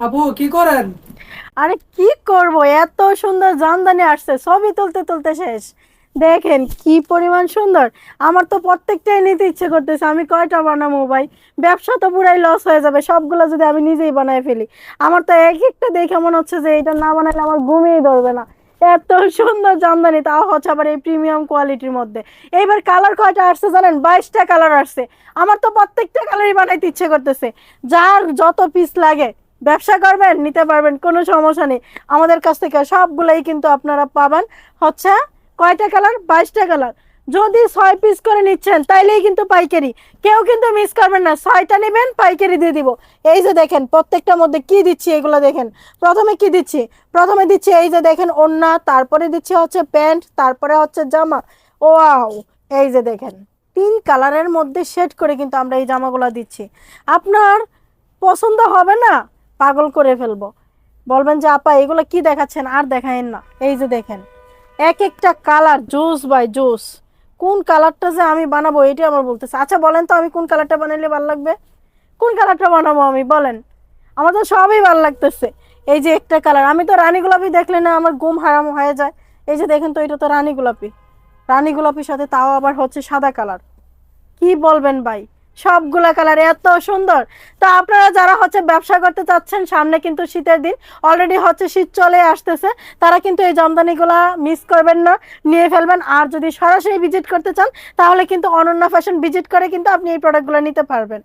আপু, কি করেন? আরে কি করব? এত সুন্দর জামদানি আসছে ছবি তুলতে তুলতে শেষ। দেখেন কি পরিমাণ সুন্দর। আমার তো প্রত্যেকটাই নিতে ইচ্ছে করতেছে, আমি কয়টা বানাবো ভাই? ব্যবসা তো পুরাই লস হয়ে যাবে, সবগুলো যদি আমি নিজেই বানায় ফেলি। আমার তো এক একটা দেখে মনে হচ্ছে যে এটা না বানালে আমার ঘুমিয়ে ধরবে না। এত সুন্দর জামদানি, তাও হচ্ছে আবার এই প্রিমিয়াম কোয়ালিটির মধ্যে। এইবার কালার কয়টা আসছে জানেন? বাইশটা কালার আসছে। আমার তো প্রত্যেকটা কালারই বানাইতে ইচ্ছে করতেছে। যার যত পিস লাগে ব্যবসা করবেন, নিতে পারবেন, কোনো সমস্যা নেই। আমাদের কাছ থেকে সবগুলাই কিন্তু আপনারা পাবেন। হচ্ছে কয়টা কালার? বাইশটা কালার। যদি ছয় পিস করে নিচ্ছেন, তাইলেই কিন্তু পাইকারি। কেউ কিন্তু মিস করবেন না। ছয়টা নেবেন, পাইকারি দিয়ে দিব। এই যে দেখেন, প্রত্যেকটার মধ্যে কি দিচ্ছি এগুলো দেখেন। প্রথমে কি দিচ্ছি? প্রথমে দিচ্ছি এই যে দেখেন ওড়না, তারপরে দিচ্ছি হচ্ছে প্যান্ট, তারপরে হচ্ছে জামা। ওয়াও! এই যে দেখেন, তিন কালারের মধ্যে শেড করে কিন্তু আমরা এই জামাগুলো দিচ্ছি। আপনার পছন্দ হবে না? পাগল করে ফেলব। বলবেন যে, আপা, এগুলো কি দেখাচ্ছেন? আর দেখায়েন না। এই যে দেখেন, এক একটা কালার, জুস বাই জুস, কোন কালারটা যে আমি বানাবো এটাই আমার বলতেছে। আচ্ছা বলেন তো, আমি কোন কালারটা বানাইলে ভালো লাগবে? কোন কালারটা বানাবো আমি? বলেন। আমার তো সবই ভালো লাগতেছে। এই যে একটা কালার, আমি তো রানী গোলাপি দেখলে না আমার ঘুম হারাম হয়ে যায়। এই যে দেখেন তো, এটা তো রানী গোলাপি। রানী গোলাপির সাথে তাও আবার হচ্ছে সাদা কালার। কি বলবেন ভাই? সবগুলা কালার এত সুন্দর। তো আপনারা যারা হচ্ছে ব্যবসা করতে চাচ্ছেন সামনে কিন্তু শীতের দিন অলরেডি হচ্ছে শীত চলে আসতেছে, তারা কিন্তু এই জামদানিগুলা মিস করবেন না, নিয়ে ফেলবেন। আর যদি সরাসরি ভিজিট করতে চান, তাহলে কিন্তু অনন্যা ফ্যাশন ভিজিট করে কিন্তু আপনি এই প্রোডাক্টগুলো নিতে পারবেন।